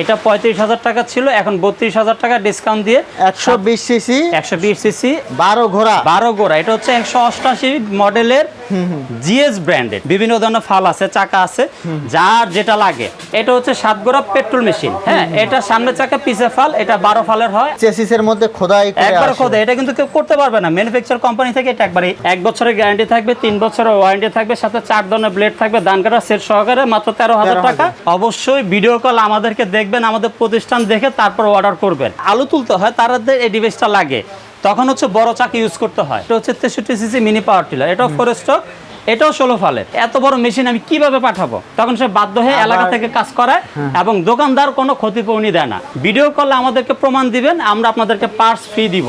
এটা পঁয়ত্রিশ হাজার টাকা ছিল এখন বত্রিশ হাজার টাকা ডিসকাউন্ট দিয়ে একশো বিশ সিসি একশো বিশ সিসি বারো ঘোড়া। বারো ঘোড়া। এটা হচ্ছে একশো অষ্টাশি মডেলের জিএস ব্র্যান্ডেড। বিভিন্ন ধরনের ফাল আছে চাকা আছে যার যেটা লাগে। এটা হচ্ছে সাত গোড়া পেট্রোল মেশিন। হ্যাঁ এটা সামনে চাকা পিছে ফাল এটা বারো ফালের হয়। চেসিসের মধ্যে খোদাই একবার আসে। খোদা এটা কিন্তু কেউ করতে পারবে না। ম্যানুফ্যাকচার কোম্পানি থেকে এটা একবারে এক বছরের গ্যারান্টি থাকবে তিন বছরের ওয়ারেন্টি থাকবে সাথে চার ধরনের ব্লেড থাকবে দান কাটা সেট সহকারে মাত্র তেরো হাজার টাকা। অবশ্যই ভিডিও কল আমাদেরকে দেখবেন আমাদের প্রতিষ্ঠান দেখে তারপর অর্ডার করবেন। আলু তুলতে হয় তাদের এই ডিভাইসটা লাগে। তখন হচ্ছে বড় চাকি ইউজ করতে হয়। এটা হচ্ছে তেষট্টি সিসি মিনি পাওয়ার টিলার এটাও ফরেস্ট স্টক এটাও ষোলো ফালে। এত বড় মেশিন আমি কীভাবে পাঠাবো? তখন সে বাধ্য হয়ে এলাকা থেকে কাজ করায় এবং দোকানদার কোনো ক্ষতিপূরণই দেয় না। ভিডিও কলে আমাদেরকে প্রমাণ দিবেন আমরা আপনাদেরকে পার্স ফ্রি দিব।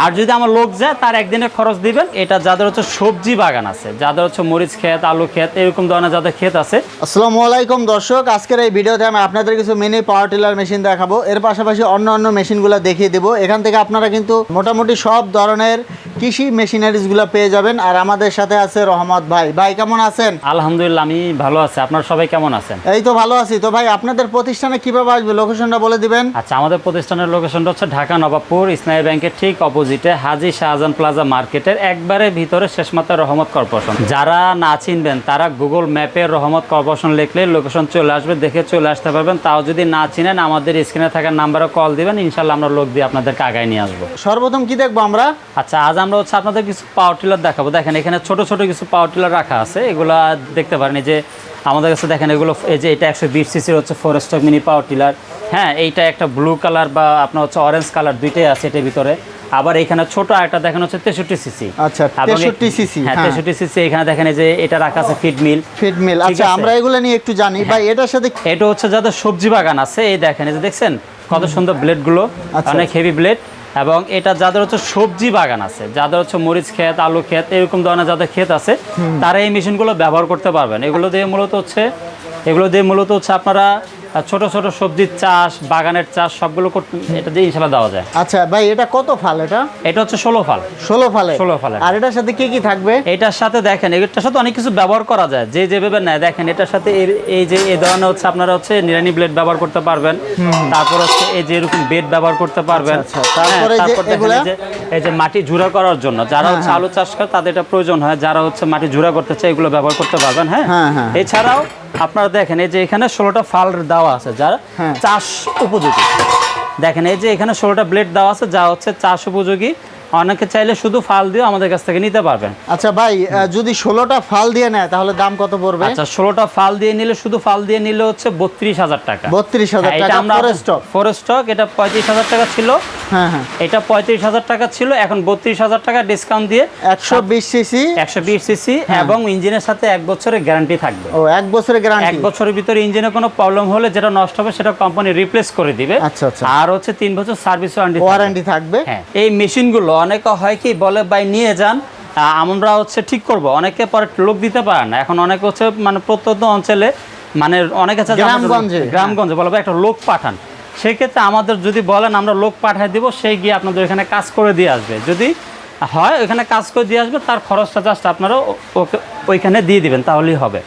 আর যদি আমার লোক যায়, তার একদিনের খরচ দিবেন। এটা যাদের হচ্ছে সবজি বাগান আছে, যাদের হচ্ছে মরিচ ক্ষেত, আলু ক্ষেত, এরকম ধরনের যাদের ক্ষেত আছে। আসসালামু আলাইকুম দর্শক, আজকের এই ভিডিওতে আমি আপনাদের কিছু মিনি পাওয়ার টিলার মেশিন দেখাবো। এর পাশাপাশি অন্য অন্য মেশিনগুলো দেখিয়ে দেবো। এখান থেকে আপনারা কিন্তু মোটামুটি সব ধরনের কৃষি মেশিনারিজগুলো পেয়ে যাবেন। আর আমাদের সাথে আছে রহমত ভাই। ভাই কেমন আছেন? আলহামদুলিল্লাহ আমি ভালো আছি। আপনার সবাই কেমন আছেন? এই তো ভালো আছি। তো ভাই আপনাদের প্রতিষ্ঠানে কীভাবে আসবে? লোকেশনটা বলে দিবেন। আচ্ছা আমাদের প্রতিষ্ঠানের লোকেশনটা হচ্ছে ঢাকা নবাবপুর ইসলামী ব্যাংকের ঠিক অপোজিটে হাজি শাহজাহান প্লাজা মার্কেটের একবারে ভিতরে শেষ মাথায় রহমত কর্পোরেশন যারা না চিনবেন তারা গুগল ম্যাপে রহমত কর্পোরেশন লিখলে লোকেশন চলে আসবে দেখে চলে আসতে পারবেন। তাও যদি না চিনেন আমাদের স্ক্রিনে থাকা নাম্বারে কল দিবেন ইনশাল্লাহ আমরা লোক দিয়ে আপনাদেরকে আগায় নিয়ে আসব। সর্বপ্রথম কি দেখব আমরা? আচ্ছা আজ আমরা হচ্ছে আপনাদের কিছু পাওয়ার টিলার দেখাবো। দেখেন এখানে ছোট ছোট কিছু পাওয়ার টিলার রাখা আছে। এগুলা দেখতে পারেন যে আমাদের কাছে দেখেন এগুলো এই যে এটা একশো বিশ সিসির হচ্ছে four stroke mini power tiller হ্যাঁ এইটা একটা ব্লু কালার বা আপনার হচ্ছে অরেঞ্জ কালার দুইটাই আছে এটার ভিতরে। আবার এখানে ছোট একটা দেখেন হচ্ছে তেষট্টি সিসি আচ্ছা, 63 cc, হ্যাঁ হ্যাঁ। তেষট্টি সিসি এখানে দেখেন যে এটা রাখা আছে ফিড মিল ফিড মিল আচ্ছা আমরা এগুলো নিয়ে একটু জানি। ভাই এটার সাথে এটা হচ্ছে যাদের সবজি বাগান আছে এই দেখেন এই যে দেখছেন? কত সুন্দর ব্লেডগুলো আচ্ছা। অনেক হেভি ব্লেড এবং এটা যাদের হচ্ছে সবজি বাগান আছে যাদের হচ্ছে মরিচ ক্ষেত আলু ক্ষেত এরকম ধরনের যাদের ক্ষেত আছে তারা এই মেশিনগুলো ব্যবহার করতে পারবেন। এগুলো দিয়ে মূলত হচ্ছে এগুলো দিয়ে মূলত হচ্ছে আপনারা ছোট ছোট সবজির চাষ বাগানের চাষ সবগুলো করতে এটা দিয়ে ইনশাল্লাহ দেওয়া যায়। আচ্ছা ভাই এটা কত ফাল এটা? এটা হচ্ছে ষোলো ফাল। ষোলো ফালে? 16 ফালের। আর এটার সাথে কি কি থাকবে? এটার সাথে দেখেন এটার সাথে অনেক কিছু ব্যবহার করা যায়। যে যেভাবে নেয় দেখেন এটার সাথে এই যে এই ধরনের হচ্ছে আপনারা হচ্ছে নিরানি ব্লেড ব্যবহার করতে পারবেন। তারপর হচ্ছে এই যে এরকম বেড ব্যবহার করতে পারবেন। আচ্ছা, আচ্ছা। তারপরে হ্যাঁ? এই যে- মাটি ঝুরা করার জন্য যারা হচ্ছে আলু চাষ করে তাদের এটা প্রয়োজন হয়। যারা হচ্ছে মাটি ঝুরা করতে চায় এগুলো ব্যবহার করতে পারবেন হ্যাঁ। হ্যাঁ, হ্যাঁ। এছাড়াও আপনারা দেখেন এই যে এখানে ষোলোটা ফাল দেওয়া আছে যারা হ্যাঁ। চাষ উপযোগী দেখেন এই যে এখানে ষোলোটা ব্লেড দেওয়া আছে যা হচ্ছে চাষ উপযোগী অনেকে চাইলে শুধু ফাল দিয়ে আমাদের কাছ থেকে নিতে পারবেন। আচ্ছা ভাই যদি ষোলোটা ফাল দিয়ে নেয় তাহলে দাম কত পড়বে? আচ্ছা ষোলোটা ফাল দিয়ে নিলে শুধু ফাল দিয়ে নিলে হচ্ছে বত্রিশ হাজার টাকা। বত্রিশ হাজার হ্যাঁ, টাকা আমরা ফরেস্ট স্টক ফোর স্টক এটা পঁয়ত্রিশ হাজার টাকা ছিল। হ্যাঁ হ্যাঁ। এটা পঁয়ত্রিশ হাজার টাকা ছিল এখন বত্রিশ হাজার টাকা ডিসকাউন্ট দিয়ে একশো বিশ সিসি একশো বিশ সিসি এবং ইঞ্জিনের সাথে এক বছরের গ্যারান্টি থাকবে। ও এক বছরের এক বছরের ভিতরে ইঞ্জিনে কোনো প্রবলেম হলে যেটা নষ্ট হবে সেটা কোম্পানি রিপ্লেস করে দিবে। আচ্ছা, আচ্ছা। আর হচ্ছে তিন বছর সার্ভিস ওয়ারেন্টি ওয়ারেন্টি থাকবে। হ্যাঁ এই মেশিনগুলো অনেকে হয় কি বলে ভাই নিয়ে যান। আমরা হচ্ছে ঠিক করব। অনেকে পরে লোক দিতে পারে না। এখন অনেকে হচ্ছে মানে প্রত্যন্ত অঞ্চলে মানে অনেকে আছে গ্রামগঞ্জে, হ্যাঁ। গ্রামগঞ্জে বলে একটা লোক পাঠান। সেক্ষেত্রে আমাদের যদি বলেন আমরা লোক পাঠিয়ে দিব সেই গিয়ে আপনাদের এখানে কাজ করে দিয়ে আসবে। যদি হয় ওইখানে কাজ করে দিয়ে আসবে তার খরচটা জাস্ট আপনারা ওকে ওইখানে দিয়ে দিবেন তাহলেই হবে।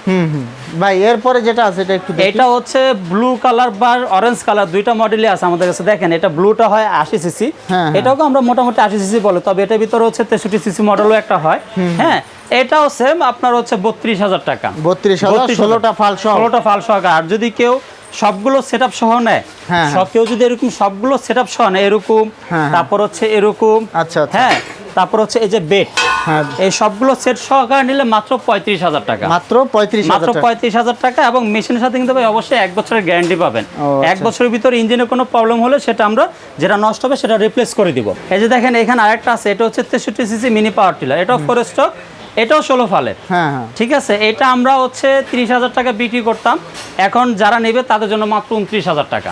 ভাই এরপরে যেটা আছে এটা একটু এটা হচ্ছে ব্লু কালার বা অরেঞ্জ কালার দুইটা মডেলই আছে আমাদের কাছে। দেখেন এটা ব্লুটা হয় আশি সিসি হ্যাঁ, হ্যাঁ। এটাও আমরা মোটামুটি আশি সিসি বলে তবে এটার ভিতরে হচ্ছে তেষট্টি সিসি মডেলও একটা হয়। হ্যাঁ এটাও সেম আপনার হচ্ছে বত্রিশ হাজার টাকা। বত্রিশ হাজার ষোলোটা ফাল ষোলোটা ফাল সহকার। আর যদি কেউ সবগুলো সেট আপ সহ নেয়। হ্যাঁ, সব কেউ যদি এরকম সবগুলো সেট আপ সহ নেয় এরকম হ্যাঁ। তারপর হচ্ছে এরকম আচ্ছা, আচ্ছা। হ্যাঁ তারপর হচ্ছে এই যে বেড হ্যাঁ। এই সবগুলো সেট সহকারে নিলে মাত্র পঁয়ত্রিশ হাজার টাকা। মাত্র পঁয়ত্রিশ মাত্র পঁয়ত্রিশ হাজার টাকা এবং মেশিনের সাথে কিন্তু ভাই অবশ্যই এক বছরের গ্যারান্টি পাবেন। আচ্ছা। এক বছরের ভিতরে ইঞ্জিনের কোনো প্রবলেম হলে সেটা আমরা যেটা নষ্ট হবে সেটা রিপ্লেস করে দিব। এই যে দেখেন এখানে আরেকটা আছে এটা হচ্ছে তেষট্টি সিসি মিনি পাওয়ার টিলার এটাও ফোর স্টক এটাও ষোলো ফালের হ্যাঁ হ্যাঁ। ঠিক আছে? এটা আমরা হচ্ছে তিরিশ হাজার টাকা বিক্রি করতাম। এখন যারা নেবে তাদের জন্য মাত্র উনত্রিশ হাজার টাকা।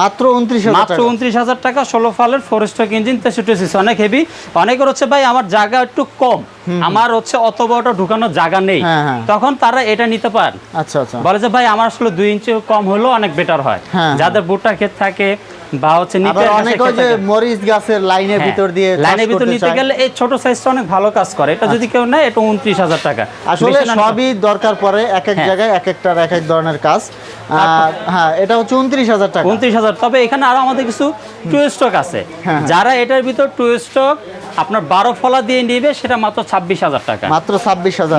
মাত্র উনত্রিশ হাজার মাত্র উনত্রিশ হাজার টাকা ষোলো ফালের ফোর স্ট্রোক ইঞ্জিন তেষট্টি সিসি। অনেক হেভি অনেকের হচ্ছে ভাই আমার জায়গা একটু কম। আমার হচ্ছে অত বড়টা ঢুকানোর জায়গা নেই। হ্যাঁ, হ্যাঁ। তখন তারা এটা নিতে পারেন আচ্ছা আচ্ছা। বলে যে ভাই আমার আসলে দুই ইঞ্চি কম হলেও অনেক বেটার হয়। হ্যাঁ, যাদের ভুট্টা ক্ষেত থাকে বা হচ্ছে নিতে অনেকে যে মরিচ গাছের লাইনের ভিতর দিয়ে লাইনের ভিতর নিতে আচ্ছা। গেলে এই ছোট সাইজটা অনেক ভালো কাজ করে। এটা যদি কেউ নেয় এটা উনত্রিশ হাজার টাকা। আসলে সবই দরকার পড়ে এক এক। জায়গায় এক একটার এক এক ধরনের কাজ। হ্যাঁ এটা হচ্ছে উনত্রিশ হাজার টাকা। উনত্রিশ হাজার। তবে এখানে আরও আমাদের কিছু টু স্টক আছে। যারা এটার ভিতর টু স্টক আপনার বারো ফলা দিয়ে নিবে সেটা মাত্র ছাব্বিশ হাজার টাকা। মাত্র ছাব্বিশ হাজার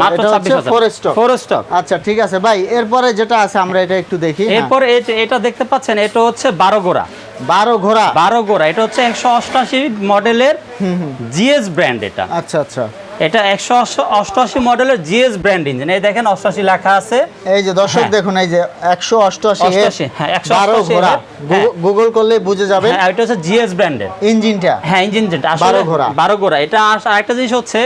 আচ্ছা ঠিক আছে। ভাই এরপরে যেটা আছে আমরা এটা একটু দেখি এরপরে এরপর এটা দেখতে পাচ্ছেন এটা হচ্ছে বারো গোড়া। বারো ঘোড়া বারো ঘোড়া এটা হচ্ছে একশো অষ্টাশি মডেলের জিএস ব্র্যান্ড এটা। আচ্ছা আচ্ছা। এটা একশো অষ্টআশি মডেলের জিএস ব্র্যান্ড ইঞ্জিন। এই দেখেন অষ্টআশি লেখা আছে। এই যে দর্শক হ্যাঁ। দেখুন এই যে একশো অষ্টআশি হ্যাঁ, 188 বারো ঘোড়া। হ্যাঁ। গুগল করলে বুঝে যাবে। হ্যাঁ এটা হচ্ছে জিএস ব্র্যান্ডের ইঞ্জিনটা। হ্যাঁ ইঞ্জিনটা আসলে বারো ঘোড়া। বারো ঘোড়া। এটা আরেকটা জিনিস হচ্ছে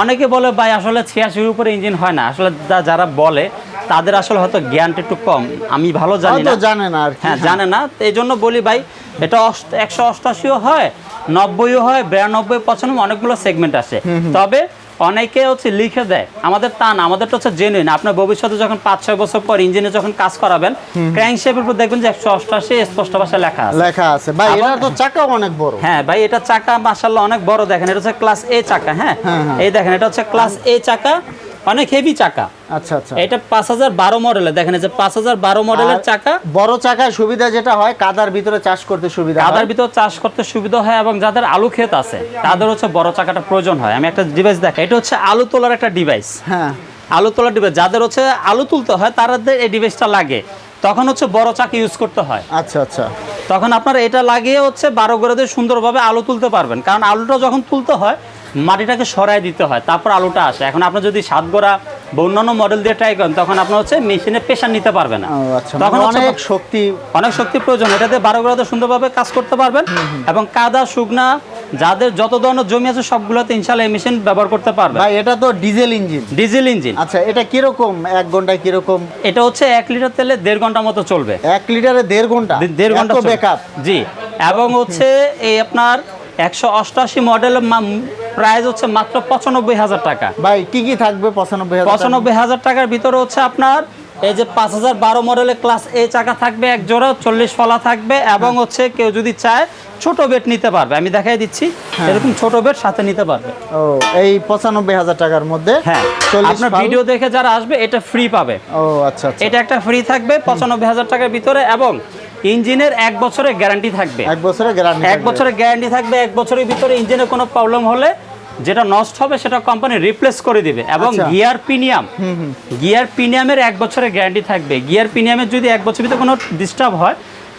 অনেকে বলে ভাই আসলে ছিয়াশির উপরে ইঞ্জিন হয় না। আসলে যারা বলে তাদের আসলে হয়তো জ্ঞানটা একটু কম। আমি ভালো জানি না। জানে না আর হ্যাঁ জানে না। এই জন্য বলি ভাই এটা একশো অষ্টাশিও হয় নব্বইও হয় বিরানব্বই পঁচানব্বই অনেকগুলো সেগমেন্ট আছে তবে অনেকে হচ্ছে লিখে দেয় আমাদের তা না আমাদেরটা হচ্ছে জেনুইন আপনার ভবিষ্যতে যখন পাঁচ ছয় বছর পর ইঞ্জিনে যখন কাজ করাবেন ক্র্যাঙ্ক শেপের উপর দেখবেন যে একশো অষ্টাশি স্পষ্ট ভাষায় লেখা আছে। লেখা আছে। ভাই এটা তো চাকা অনেক বড়। হ্যাঁ ভাই এটা চাকা মাশাল্লাহ অনেক বড় দেখেন এটা হচ্ছে ক্লাস এ চাকা হ্যাঁ? হ্যাঁ, হ্যাঁ। এই দেখেন এটা হচ্ছে ক্লাস এ চাকা অনেক হেভি চাকা। আচ্ছা আচ্ছা। এটা পাঁচ হাজার বারো মডেলের দেখেন যে পাঁচ হাজার বারো মডেলের চাকা। বড় চাকার সুবিধা যেটা হয় কাদার ভিতরে চাষ করতে সুবিধা। কাদার ভিতর চাষ করতে সুবিধা হয় এবং যাদের আলু ক্ষেত আছে তাদের হচ্ছে বড় চাকাটা প্রয়োজন হয়। আমি একটা ডিভাইস দেখাই। এটা হচ্ছে আলু তোলার একটা ডিভাইস হ্যাঁ। আলু তোলার ডিভাইস যাদের হচ্ছে আলু তুলতে হয় তাদের এই ডিভাইসটা লাগে। তখন হচ্ছে বড় চাকা ইউজ করতে হয়। আচ্ছা আচ্ছা। তখন আপনার এটা লাগিয়ে হচ্ছে বারো করে দিয়ে সুন্দরভাবে আলু তুলতে পারবেন। কারণ আলুটা যখন তুলতে হয় মাটিটাকে সরাই দিতে হয় তারপর আলুটা আসে। এখন আপনি যদি সাত গোড়া বা অন্যান্য মডেল দিয়ে ট্রাই করেন তখন আপনার হচ্ছে মেশিনে প্রেশার নিতে পারবে না। আচ্ছা তখন মানে অনেক শক্তি অনেক শক্তি প্রয়োজন। এটাতে বারো গোড়াতে সুন্দরভাবে কাজ করতে পারবেন। এবং কাদা শুকনা যাদের যত ধরনের জমি আছে সবগুলোতে এই মেশিন ব্যবহার করতে পারবে ভাই এটা তো ডিজেল ইঞ্জিন ডিজেল ইঞ্জিন আচ্ছা এটা কীরকম? এক ঘন্টায় কীরকম? এটা হচ্ছে এক লিটার তেলে দেড় ঘণ্টা মতো চলবে। এক লিটারে দেড় ঘণ্টা? দেড় ঘণ্টা। ব্যাকআপ জি। এবং হচ্ছে এই আপনার একশো অষ্টআশি মডেলের প্রাইস হচ্ছে মাত্র পঁচানব্বই হাজার টাকা। ভাই কি কি থাকবে পঁচানব্বই হাজার পঁচানব্বই হাজার টাকার ভিতরে হচ্ছে আপনার এই যে পাঁচ হাজার বারো মডেলের ক্লাস এ চাকা থাকবে এক জোড়া চল্লিশ ফলা থাকবে এবং হচ্ছে কেউ যদি চায় ছোট বেড নিতে পারবে। আমি দেখাই দিচ্ছি হ্যাঁ। এরকম ছোট বেড সাথে নিতে পারবে। ও এই পঁচানব্বই হাজার টাকার মধ্যে হ্যাঁ আপনার ভিডিও দেখে যারা আসবে এটা ফ্রি পাবে। ও আচ্ছা আচ্ছা। এটা একটা ফ্রি থাকবে পঁচানব্বই হাজার টাকার ভিতরে এবং ইঞ্জিনের এক বছরের গ্যারান্টি থাকবে। এক বছরের গ্যারান্টি এক বছরের গ্যারান্টি থাকবে এক বছরের ভিতরে ইঞ্জিনের কোনো প্রবলেম হলে যেটা নষ্ট হবে সেটা কোম্পানি রিপ্লেস করে দিবে। এবং। গিয়ার প্রিমিয়াম গিয়ার প্রিমিয়ামের এক বছরের গ্যারান্টি থাকবে। গিয়ার প্রিমিয়ামের যদি এক বছর ভিতরে কোনো ডিস্টার্ব হয়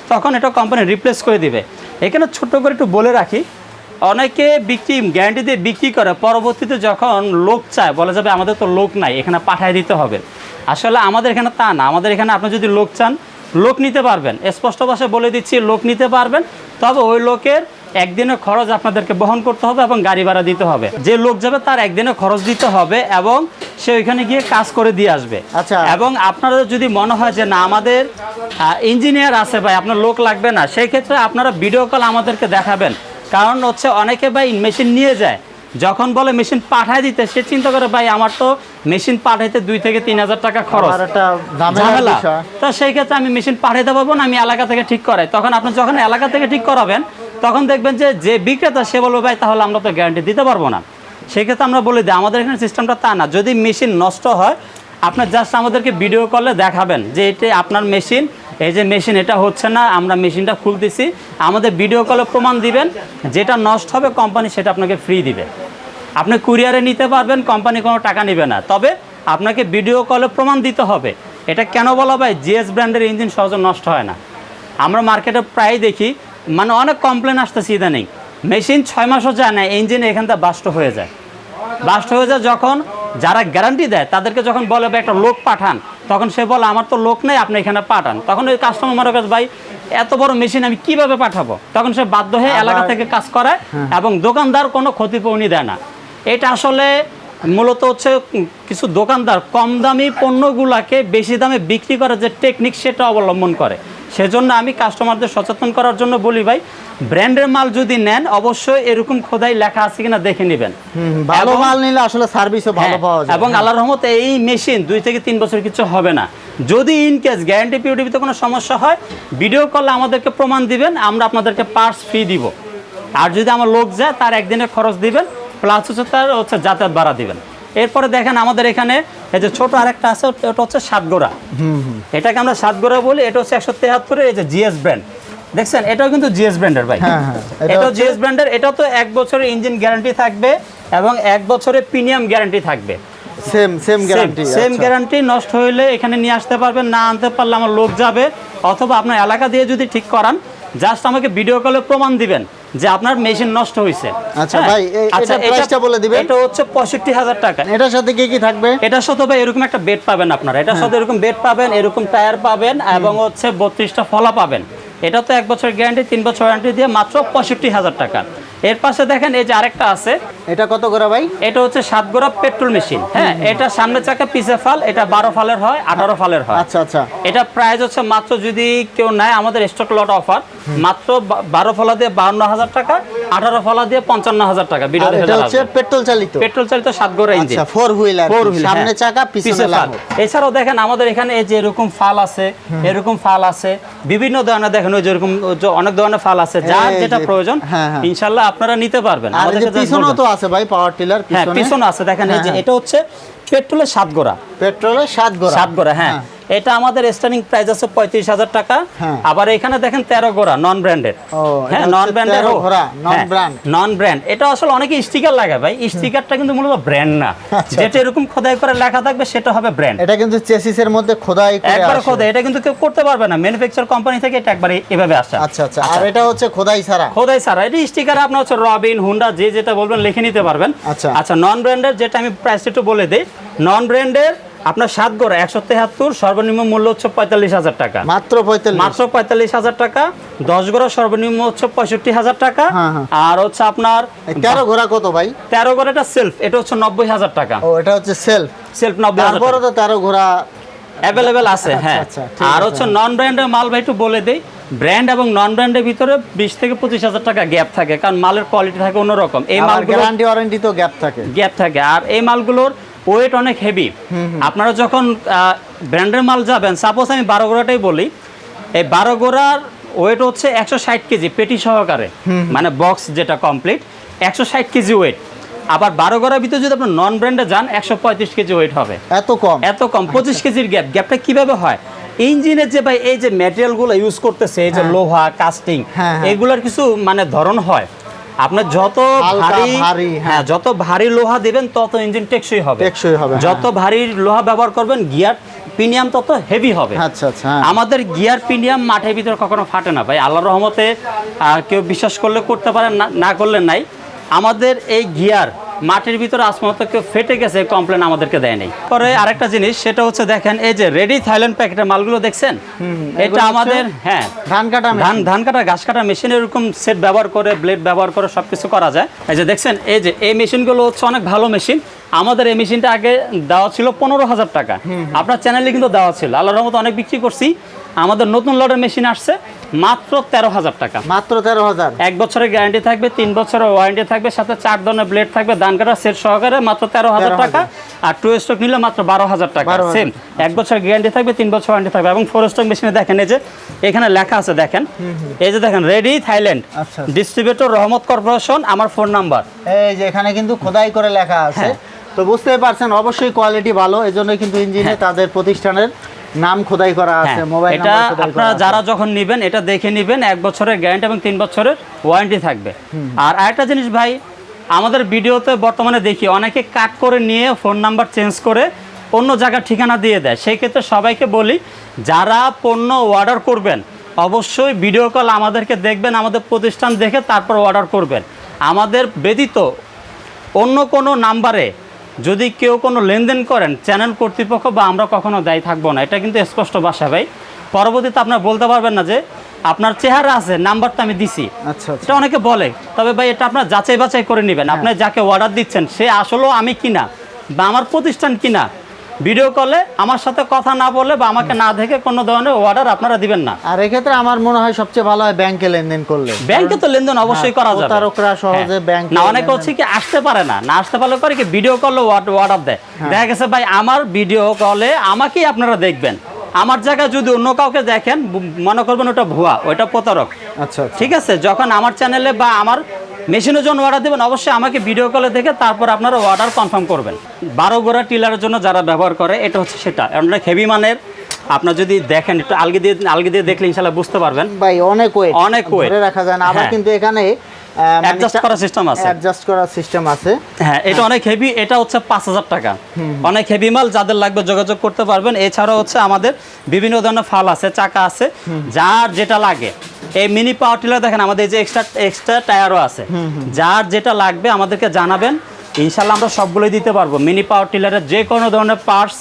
তখন এটা কোম্পানি রিপ্লেস করে দিবে। এখানে ছোট্ট করে একটু বলে রাখি অনেকে বিক্রি গ্যারান্টি দিয়ে বিক্রি করে পরবর্তীতে যখন লোক চায় বলা যাবে আমাদের তো লোক নাই এখানে পাঠিয়ে দিতে হবে। আসলে আমাদের এখানে তা না। আমাদের এখানে আপনি যদি লোক চান লোক নিতে পারবেন। স্পষ্ট ভাষায় বলে দিচ্ছি লোক নিতে পারবেন। তবে ওই লোকের একদিনের খরচ আপনাদেরকে বহন করতে হবে এবং গাড়ি ভাড়া দিতে হবে। যে লোক যাবে তার একদিনের খরচ দিতে হবে এবং সে ওইখানে গিয়ে কাজ করে দিয়ে আসবে। আচ্ছা। এবং আপনাদের যদি মনে হয় যে না আমাদের ইঞ্জিনিয়ার আছে ভাই আপনার লোক লাগবে না সেই ক্ষেত্রে আপনারা ভিডিও কল আমাদেরকে দেখাবেন। কারণ হচ্ছে অনেকে ভাই মেশিন নিয়ে যায়। যখন বলে মেশিন পাঠায় দিতে সে চিন্তা করে ভাই আমার তো মেশিন পাঠাইতে দুই থেকে তিন হাজার টাকা খরচ। ঝামেলা। তো সেই ক্ষেত্রে আমি মেশিন পাঠাইতে পারব না আমি এলাকা থেকে ঠিক করাই। তখন আপনি যখন এলাকা থেকে ঠিক করাবেন তখন দেখবেন যে যে বিক্রেতা সে বলবে, ভাই, তাহলে আমরা তো গ্যারান্টি দিতে পারব না। সেক্ষেত্রে আমরা বলে দিই, আমাদের এখানে সিস্টেমটা তা না। যদি মেশিন নষ্ট হয়, আপনার জাস্ট আমাদেরকে ভিডিও কলে দেখাবেন যে, এটা আপনার মেশিন এই যে মেশিন এটা হচ্ছে না, আমরা মেশিনটা খুলতেছি। আমাদের ভিডিও কলে প্রমাণ দিবেন, যেটা নষ্ট হবে কোম্পানি সেটা আপনাকে ফ্রি দিবে। আপনি কুরিয়ারে নিতে পারবেন কোম্পানি কোনো টাকা নেবে না। তবে আপনাকে ভিডিও কলে প্রমাণ দিতে হবে। এটা কেন বলা ভাই জিএস ব্র্যান্ডের ইঞ্জিন সহজে নষ্ট হয় না। আমরা মার্কেটে প্রায় দেখি মানে অনেক কমপ্লেন আসতেছে ইদানিং। মেশিন ছয় মাসও যায় না ইঞ্জিন এখান থেকে বাস্ট হয়ে যায়। বাস্ট হয়ে যায় যখন যারা গ্যারান্টি দেয় তাদেরকে যখন বলে একটা লোক পাঠান। তখন সে বলে আমার তো লোক নেই আপনি এখানে পাঠান। তখন ওই কাস্টমার মনে ভাই এত বড় মেশিন আমি কীভাবে পাঠাবো? তখন সে বাধ্য হয়ে এলাকা থেকে কাজ করায় এবং দোকানদার কোনো ক্ষতিপূরণই দেয় না। এটা আসলে মূলত হচ্ছে কিছু দোকানদার কম দামি পণ্যগুলাকে বেশি দামে বিক্রি করার যে টেকনিক সেটা অবলম্বন করে। সেজন্য আমি কাস্টমারদের সচেতন করার জন্য বলি ভাই ব্র্যান্ডের মাল যদি নেন অবশ্যই এরকম খোদাই লেখা আছে কিনা দেখে নেবেন। ভালো মাল নিলে আসলে সার্ভিসও ভালো হ্যাঁ, পাওয়া যায়। এবং আল্লাহর রহমতে এই মেশিন দুই থেকে তিন বছর কিছু হবে না। যদি ইন কেস গ্যারান্টি পিউটিভিতে কোনো সমস্যা হয় ভিডিও কলে আমাদেরকে প্রমাণ দিবেন আমরা আপনাদেরকে পার্টস ফ্রি দিব। আর যদি আমার লোক যায় তার একদিনের খরচ দিবেন প্লাস হচ্ছে তার হচ্ছে যাতায়াত ভাড়া দিবেন। এরপরে দেখেন আমাদের এখানে এই যে ছোট আরেকটা আছে ওটা হচ্ছে সাতগোড়া। এটাকে আমরা সাতগোড়া বলি এটা হচ্ছে একশো তেহাত্তরের এই যে জিএস ব্র্যান্ড। দেখছেন? এটাও কিন্তু জিএস ব্র্যান্ডের ভাই। হ্যাঁ, হ্যাঁ, এটা এটাও জিএস ব্র্যান্ডের এটাও তো এক বছরের ইঞ্জিন গ্যারান্টি থাকবে এবং এক বছরের প্রিমিয়াম গ্যারান্টি থাকবে। Same same guarantee same guarantee নষ্ট হইলে এখানে নিয়ে আসতে পারবেন না আনতে পারলে আমার লোক যাবে অথবা আপনার এলাকা দিয়ে যদি ঠিক করান জাস্ট আমাকে ভিডিও কলে প্রমাণ দিবেন যে আপনার মেশিন নষ্ট হয়েছে আচ্ছা হ্যাঁ? ভাই, আচ্ছা, প্রাইসটা বলে দিবেন। এটা হচ্ছে পঁয়ষট্টি হাজার টাকা। এটার সাথে কি কি থাকবে? এটার সাথে ভাই এরকম একটা বেড পাবেন আপনারা। এটার সাথে এরকম বেড পাবেন এরকম টায়ার পাবেন এবং হচ্ছে বত্রিশটা ফলা পাবেন। এটা তো এক বছর গ্যারান্টি তিন বছর ওয়ারেন্টি দিয়ে মাত্র পঁয়ষট্টি হাজার টাকা। এর পাশে দেখেন এই যে আরেকটা আছে। এটা কত করে ভাই? এটা হচ্ছে সাত গোড়া পেট্রোল মেশিন। হ্যাঁ এটা সামনে চাকা পিছে ফাল এটা বারো ফালের হয় আঠারো ফালের হয়। আচ্ছা আচ্ছা। এটা প্রাইস হচ্ছে মাত্র যদি কেউ নেয় আমাদের স্টক লট অফার মাত্র বারো ফলা দিয়ে হাজার টাকা আঠারো ফলা দিয়ে পঞ্চান্ন হাজার টাকা আর এটা হচ্ছে পেট্রোল চালিত। পেট্রোল চালিত সাত গোড়া engine four wheeler Four wheel, সামনে হ্যাঁ। চাকা পিছে ফাল। এছাড়াও দেখেন আমাদের এখানে এই যে এরকম ফাল আছে এরকম ফাল আছে বিভিন্ন ধরনের দেখেন ওই যেরকম অনেক ধরনের ফাল আছে যার যেটা প্রয়োজন হ্যাঁ, হ্যাঁ। ইনশাল্লাহ আপনারা নিতে পারবেন। পিছনেও। তো আছে ভাই পাওয়ার টিলার হ্যাঁ পিছনে। আছে। দেখেন এই যে হ্যাঁ, এটা হচ্ছে পেট্রোলের সাত গোড়া পেট্রোলের সাত গোড়া সাত গোড়া হ্যাঁ। এটা আমাদের স্টার্টিং প্রাইস আছে পঁয়ত্রিশ হাজার টাকা। হ্যাঁ। আবার এখানে দেখেন তেরো গোড়া নন ব্র্যান্ডেড হ্যাঁ নন ব্র্যান্ডের 13 ঘোড়া, non-brand। নন ব্র্যান্ড এটা আসলে অনেকে স্টিকার লাগে ভাই। স্টিকারটা কিন্তু মূলত ব্র্যান্ড না। আচ্ছা, যেটা এরকম খোদাই করে লেখা থাকবে সেটা হবে ব্র্যান্ড এটা কিন্তু চেসিসের মধ্যে খোদাই একবার খোদাই। এটা কিন্তু কেউ করতে পারবে না। ম্যানুফ্যাকচার কোম্পানি থেকে এটা একবার এভাবে আসা। আচ্ছা আচ্ছা। আর এটা হচ্ছে খোদাই ছাড়া। খোদাই ছাড়া। এটা স্টিকার আপনার হচ্ছে রবিন হুন্ডা যে যেটা বলবেন লিখে নিতে পারবেন। আচ্টা। আচ্ছা নন ব্র্যান্ডের যেটা আমি প্রাইস একটু বলে দিই। নন ব্র্যান্ডের আপনার সাত গোড়া একশো তেহাত্তর সর্বনিম্ন মূল্য হচ্ছে পঁয়তাল্লিশ হাজার টাকা। মাত্র পঁয়তাল্লিশ। মাত্র পঁয়তাল্লিশ হাজার টাকা দশ গোড়া সর্বনিম্ন হচ্ছে পঁয়ষট্টি হাজার টাকা। হ্যাঁ, হ্যাঁ। আর হচ্ছে আপনার তেরো ঘোড়া কত ভাই? তেরো গোড়াটা সেলফ এটা হচ্ছে নব্বই হাজার টাকা। ও এটা হচ্ছে সেলফ সেলফ নব্বই তারপরে তো তেরো ঘোড়া অ্যাভেলেবেল আছে হ্যাঁ। আচ্ছা, আর হচ্ছে নন ব্র্যান্ডের মাল ভাই একটু বলে দেই। ব্র্যান্ড এবং নন ব্র্যান্ডের ভিতরে বিশ থেকে পঁচিশ হাজার টাকা গ্যাপ থাকে কারণ মালের কোয়ালিটি থাকে অন্যরকম। এই মালগুলো গ্যারান্টি ওয়ারেন্টি তো গ্যাপ থাকে। গ্যাপ থাকে। আর এই মালগুলোর ওয়েট অনেক হেভি আপনারা যখন ব্র্যান্ডের মাল যাবেন সাপোজ আমি বারো গোড়াটাই বলি এই বারো গোড়ার ওয়েট হচ্ছে একশো ষাট কেজি পেটি সহকারে। মানে বক্স যেটা কমপ্লিট একশো ষাট কেজি ওয়েট আবার বারো গোড়ার ভিতরে যদি আপনার নন ব্র্যান্ডে যান একশো পঁয়ত্রিশ কেজি ওয়েট হবে। এত কম? এত কম পঁচিশ কেজির গ্যাপ গ্যাপটা কীভাবে হয়? ইঞ্জিনের যে ভাই এই যে ম্যাটেরিয়ালগুলো ইউজ করতেছে এই যে হ্যাঁ। লোহা কাস্টিং হ্যাঁ, হ্যাঁ। এগুলোর কিছু মানে ধরন হয়। আপনার যত ভারী ভারী, হ্যাঁ। হ্যাঁ যত ভারী লোহা দিবেন তত ইঞ্জিন টেকসই হবে। টেকসই হবে, যত ভারী লোহা ব্যবহার করবেন গিয়ার প্রিমিয়াম তত হেভি হবে। আচ্ছা আচ্ছা হ্যাঁ। আমাদের গিয়ার প্রিমিয়াম মাঠের ভিতরে কখনো ফাটে না। ভাই আল্লাহর রহমতে কেউ বিশ্বাস করলে করতে পারেন না না করলে নাই। আমাদের এই গিয়ার মাটির ভিতরে আসমত ফেটে গেছে কমপ্লেন আমাদেরকে দেয় নাই। পরে আরেকটা জিনিস সেটা হচ্ছে দেখেন এই যে রেডি থাইল্যান্ড প্যাকেটের মালগুলো দেখছেন? এটা আমাদের হ্যাঁ ধান কাটা ধান ধান কাটা ঘাস কাটা মেশিন এরকম সেট ব্যবহার করে ব্লেড ব্যবহার করে সব কিছু করা যায়। এই যে দেখছেন এই যে এই মেশিনগুলো হচ্ছে অনেক ভালো মেশিন আমাদের এই মেশিনটা আগে দেওয়া ছিল পনেরো হাজার টাকা। আপনার চ্যানেলে কিন্তু দেওয়া ছিল। আল্লাহর রহমতে অনেক বিক্রি করছি। আমাদের নতুন লটের মেশিন আসছে। মাত্র তেরো হাজার টাকা। মাত্র তেরো হাজার। এক বছরের গ্যারান্টি থাকবে তিন বছরের ওয়ারেন্টি থাকবে সাথে চার ধরনের ব্লেড থাকবে ধান কাটা সেট সহকারে মাত্র তেরো হাজার টাকা। আর টু স্টক নিলে মাত্র বারো হাজার টাকা। সেম এক বছর গ্যারান্টি থাকবে তিন বছর ওয়ারেন্টি থাকবে। এবং ফোর স্টক মেশিনে দেখেন এই যে এখানে লেখা আছে দেখেন। এই যে দেখেন রেডি থাইল্যান্ড আচ্ছা। ডিস্ট্রিবিউটর রহমত কর্পোরেশন আমার ফোন নাম্বার এই যে এখানে কিন্তু খোদাই করে লেখা আছে। হ্যাঁ। তো বুঝতেই পারছেন অবশ্যই কোয়ালিটি ভালো। এই জন্য কিন্তু ইঞ্জিনে তাদের প্রতিষ্ঠানের নাম খোদাই করা আছে হ্যাঁ, মোবাইল এটা আপনারা যারা যখন নেবেন এটা দেখে নেবেন এক বছরের গ্যারান্টি এবং তিন বছরের ওয়ারেন্টি থাকবে। আর আরেকটা জিনিস ভাই আমাদের ভিডিওতে বর্তমানে দেখি অনেকে কাট করে নিয়ে ফোন নাম্বার চেঞ্জ করে অন্য জায়গার ঠিকানা দিয়ে দেয়। সেই ক্ষেত্রে সবাইকে বলি যারা পণ্য অর্ডার করবেন অবশ্যই ভিডিও কল আমাদেরকে দেখবেন আমাদের প্রতিষ্ঠান দেখে তারপর অর্ডার করবেন। আমাদের ব্যতীত অন্য কোনো নাম্বারে যদি কেউ কোনো লেনদেন করেন চ্যানেল কর্তৃপক্ষ বা আমরা কখনো দায়ী থাকব না। এটা কিন্তু স্পষ্ট ভাষা ভাই। পরবর্তীতে আপনার বলতে পারবেন না যে আপনার চেহারা আছে নাম্বারটা আমি দিছি। আচ্ছা আচ্ছা। এটা অনেকে বলে। তবে ভাই এটা আপনার যাচাই বাছাই করে নেবেন। আপনি যাকে অর্ডার দিচ্ছেন সে আসলেও আমি কিনা বা আমার প্রতিষ্ঠান কিনা ভিডিও কলে আমার সাথে কথা না বলে বা আমাকে না দেখে কোনো ধরনের অর্ডার আপনারা দিবেন না। আর এক্ষেত্রে আমার মনে হয় সবচেয়ে ভালো হয় ব্যাংকে লেনদেন করলে। ব্যাংকে তো লেনদেন অবশ্যই হ্যাঁ, করা যাবে। প্রতারকরা সহজে হ্যাঁ। ব্যাংকে না অনেকে হচ্ছে কি আসতে পারে না। না আসতে পারলে করে কি ভিডিও কলে অর্ডার দেয়। হ্যাঁ। দেখা গেছে ভাই আমার ভিডিও কলে আমাকেই আপনারা দেখবেন। আমার জায়গায় যদি অন্য কাউকে দেখেন মনে করবেন ওটা ভুয়া ওটা প্রতারক। আচ্ছা আচ্ছা। ঠিক আছে? যখন আমার চ্যানেলে বা আমার মেশিনের জন্য অর্ডার দেবেন অবশ্যই আমাকে ভিডিও কলে দেখে তারপর আপনারা অর্ডার কনফার্ম করবেন। বারো গোড়া টিলারের জন্য যারা ব্যবহার করে এটা হচ্ছে সেটা। অনেক হেভি মানের আপনার যদি দেখেন একটু আলগি দিয়ে আলগি দিয়ে দেখলে ইনশাল্লাহ বুঝতে পারবেন। ভাই অনেক ওয়েট অনেক ওয়েট রাখা যায় না। আবার হ্যাঁ। কিন্তু এখানে Adjust করার সিস্টেম আছে। অ্যাডজাস্ট করার সিস্টেম আছে। হ্যাঁ এটা অনেক হেভি এটা হচ্ছে পাঁচ হাজার টাকা। অনেক হেভি মাল যাদের লাগবে যোগাযোগ করতে পারবেন। এছাড়াও হচ্ছে আমাদের বিভিন্ন ধরনের ফাল আছে চাকা আছে। যার যেটা লাগে এই মিনি পাওয়ার টিলার দেখেন আমাদের যে এক্সট্রা এক্সট্রা টায়ারও আছে। যার যেটা লাগবে আমাদেরকে জানাবেন। ইনশাল্লাহ আমরা সবগুলোই দিতে পারব। মিনি পাওয়ার টিলারের যে কোনো ধরনের পার্টস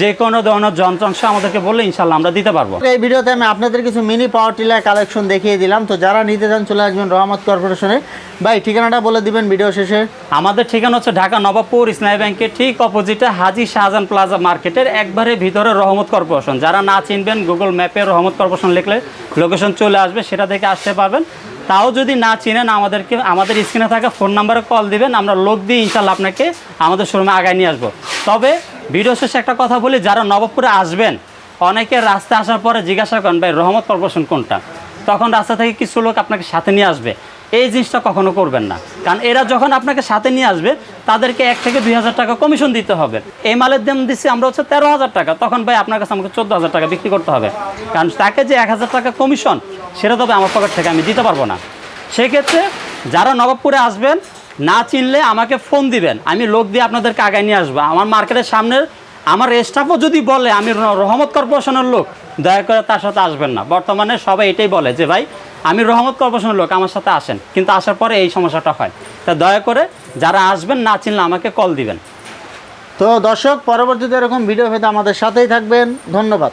যে কোনো ধরনের যন্ত্রাংশ আমাদেরকে বললে ইনশাল্লাহ আমরা দিতে পারব। এই ভিডিওতে আমি আপনাদের কিছু মিনি পাওয়ার টিলার কালেকশন দেখিয়ে দিলাম। তো যারা নিতে চান চলে আসবেন রহমত কর্পোরেশনে। ভাই ঠিকানাটা বলে দিবেন ভিডিও শেষে। আমাদের ঠিকানা হচ্ছে ঢাকা নবাবপুর ইসলামী ব্যাংকের ঠিক অপোজিটে হাজি শাহজাহান প্লাজা মার্কেটের একবারে ভিতরে রহমত কর্পোরেশন। যারা না চিনবেন গুগল ম্যাপে রহমত কর্পোরেশন লিখলে লোকেশন চলে আসবে সেটা দেখে আসতে পারবেন। তাও যদি না চিনেন, আমাদেরকে, আমাদের স্ক্রিনে থাকা ফোন নাম্বারে কল দিবেন, আমরা লোক দিয়ে ইনশাল্লাহ আপনাকে আমাদের শোরুমে আগায় নিয়ে আসব। তবে ভিডিও শেষে একটা কথা বলি, যারা নবপুরে আসবেন, অনেকে রাস্তায় আসার পরে জিজ্ঞাসা করেন, ভাই, রহমত কর্পোরেশন কোনটা? তখন রাস্তা থেকে কিছু লোক আপনাকে সাথে নিয়ে আসবে। এই জিনিসটা কখনো করবেন না। কারণ এরা যখন আপনাকে সাথে নিয়ে আসবে, তাদেরকে এক থেকে দুই হাজার টাকা কমিশন দিতে হবে। এই মালের দাম দিচ্ছি আমরা হচ্ছে তেরো হাজার টাকা। তখন ভাই আপনার কাছে আমাকে চোদ্দ হাজার টাকা বিক্রি করতে হবে। কারণ তাকে যে এক হাজার টাকা কমিশন সেটা তবে আমার পকেট থেকে আমি দিতে পারব না। সেক্ষেত্রে যারা নবাবপুরে আসবেন, না চিনলে আমাকে ফোন দিবেন। আমি লোক দিয়ে আপনাদেরকে আগায় নিয়ে আসব। আমার মার্কেটের সামনের, আমার স্টাফও যদি বলে, আমি রহমত কর্পোরেশনের লোক দয়া করে তার সাথে আসবেন না। বর্তমানে সবাই এটাই বলে যে, ভাই, আমি রহমত কর্পোরেশনের লোক, আমার সাথে আসেন। কিন্তু আসার পরে এই সমস্যাটা হয়। তা দয়া করে যারা আসবেন না চিনলে আমাকে কল দিবেন। তো দর্শক, পরবর্তীতে এরকম ভিডিও পেতে আমাদের সাথেই থাকবেন। ধন্যবাদ।